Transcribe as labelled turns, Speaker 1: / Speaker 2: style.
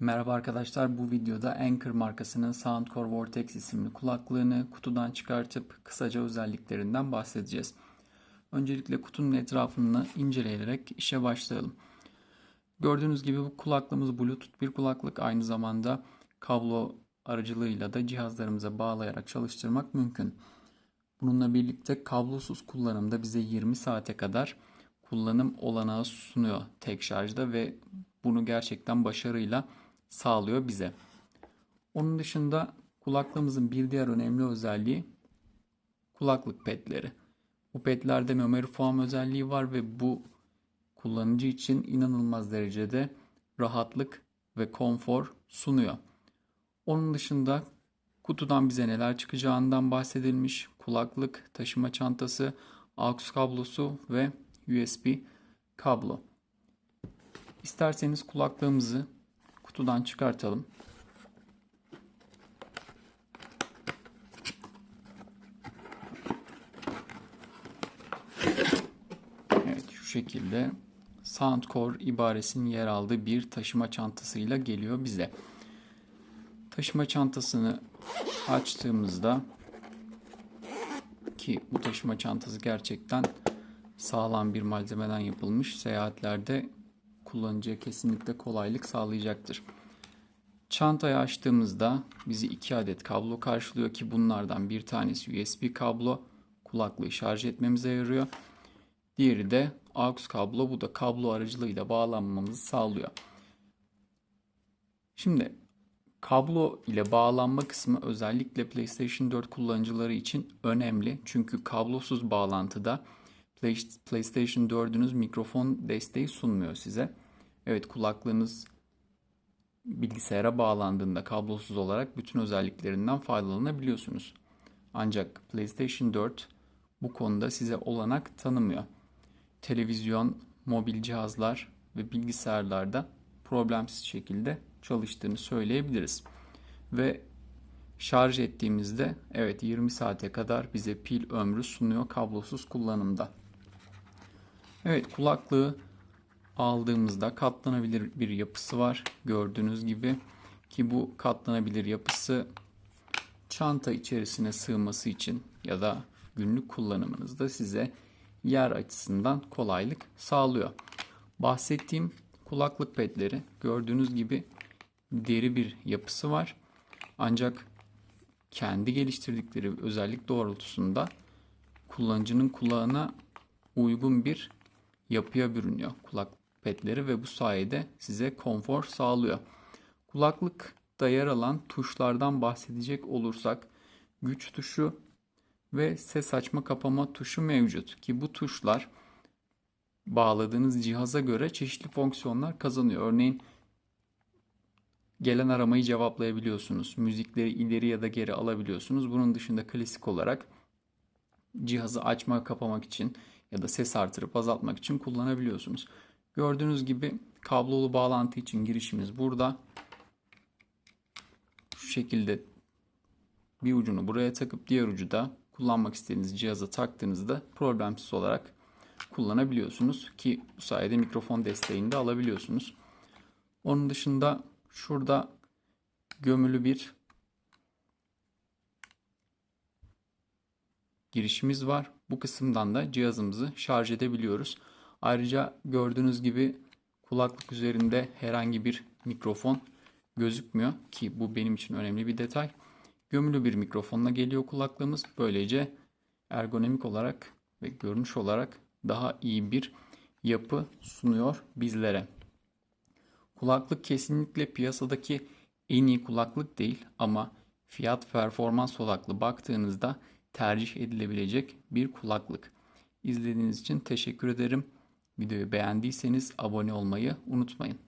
Speaker 1: Merhaba arkadaşlar bu videoda Anker markasının Soundcore Vortex isimli kulaklığını kutudan çıkartıp kısaca özelliklerinden bahsedeceğiz. Öncelikle kutunun etrafını inceleyerek işe başlayalım. Gördüğünüz gibi bu kulaklığımız Bluetooth bir kulaklık aynı zamanda kablo aracılığıyla da cihazlarımıza bağlayarak çalıştırmak mümkün. Bununla birlikte kablosuz kullanımda bize 20 saate kadar kullanım olanağı sunuyor tek şarjda ve bunu gerçekten başarıyla sağlıyor bize. Onun dışında kulaklığımızın bir diğer önemli özelliği kulaklık pedleri. Bu pedlerde memory foam özelliği var ve bu kullanıcı için inanılmaz derecede rahatlık ve konfor sunuyor. Onun dışında kutudan bize neler çıkacağından bahsedilmiş. Kulaklık, taşıma çantası, AUX kablosu ve USB kablo. İsterseniz kulaklığımızı kutudan çıkartalım. Evet şu şekilde Soundcore ibaresinin yer aldığı bir taşıma çantasıyla geliyor bize. Taşıma çantasını açtığımızda ki bu taşıma çantası gerçekten sağlam bir malzemeden yapılmış. Seyahatlerde kullanıcıya kesinlikle kolaylık sağlayacaktır. Çantayı açtığımızda bizi iki adet kablo karşılıyor ki bunlardan bir tanesi USB kablo kulaklığı şarj etmemize yarıyor. Diğeri de AUX kablo bu da kablo aracılığıyla bağlanmamızı sağlıyor. Şimdi kablo ile bağlanma kısmı özellikle PlayStation 4 kullanıcıları için önemli. Çünkü kablosuz bağlantıda PlayStation 4'ünüz mikrofon desteği sunmuyor size. Evet kulaklığınız bilgisayara bağlandığında kablosuz olarak bütün özelliklerinden faydalanabiliyorsunuz. Ancak PlayStation 4 bu konuda size olanak tanımıyor. Televizyon, mobil cihazlar ve bilgisayarlarda problemsiz şekilde çalıştığını söyleyebiliriz. Ve şarj ettiğimizde evet 20 saate kadar bize pil ömrü sunuyor kablosuz kullanımda. Evet kulaklığı aldığımızda katlanabilir bir yapısı var. Gördüğünüz gibi ki bu katlanabilir yapısı çanta içerisine sığması için ya da günlük kullanımınızda size yer açısından kolaylık sağlıyor. Bahsettiğim kulaklık pedleri gördüğünüz gibi deri bir yapısı var. Ancak kendi geliştirdikleri özellik doğrultusunda kullanıcının kulağına uygun bir yapıya bürünüyor kulak pedleri ve bu sayede size konfor sağlıyor. Kulaklıkta yer alan tuşlardan bahsedecek olursak güç tuşu ve ses açma kapama tuşu mevcut ki bu tuşlar bağladığınız cihaza göre çeşitli fonksiyonlar kazanıyor. Örneğin gelen aramayı cevaplayabiliyorsunuz. Müzikleri ileri ya da geri alabiliyorsunuz. Bunun dışında klasik olarak cihazı açma kapamak için ya da ses artırıp azaltmak için kullanabiliyorsunuz. Gördüğünüz gibi kablolu bağlantı için girişimiz burada. Şu şekilde bir ucunu buraya takıp diğer ucu da kullanmak istediğiniz cihaza taktığınızda problemsiz olarak kullanabiliyorsunuz ki bu sayede mikrofon desteğini de alabiliyorsunuz. Onun dışında şurada gömülü bir girişimiz var. Bu kısımdan da cihazımızı şarj edebiliyoruz. Ayrıca gördüğünüz gibi kulaklık üzerinde herhangi bir mikrofon gözükmüyor ki bu benim için önemli bir detay. Gömülü bir mikrofonla geliyor kulaklığımız. Böylece ergonomik olarak ve görünüş olarak daha iyi bir yapı sunuyor bizlere. Kulaklık kesinlikle piyasadaki en iyi kulaklık değil ama fiyat performans odaklı baktığınızda tercih edilebilecek bir kulaklık. İzlediğiniz için teşekkür ederim. Videoyu beğendiyseniz abone olmayı unutmayın.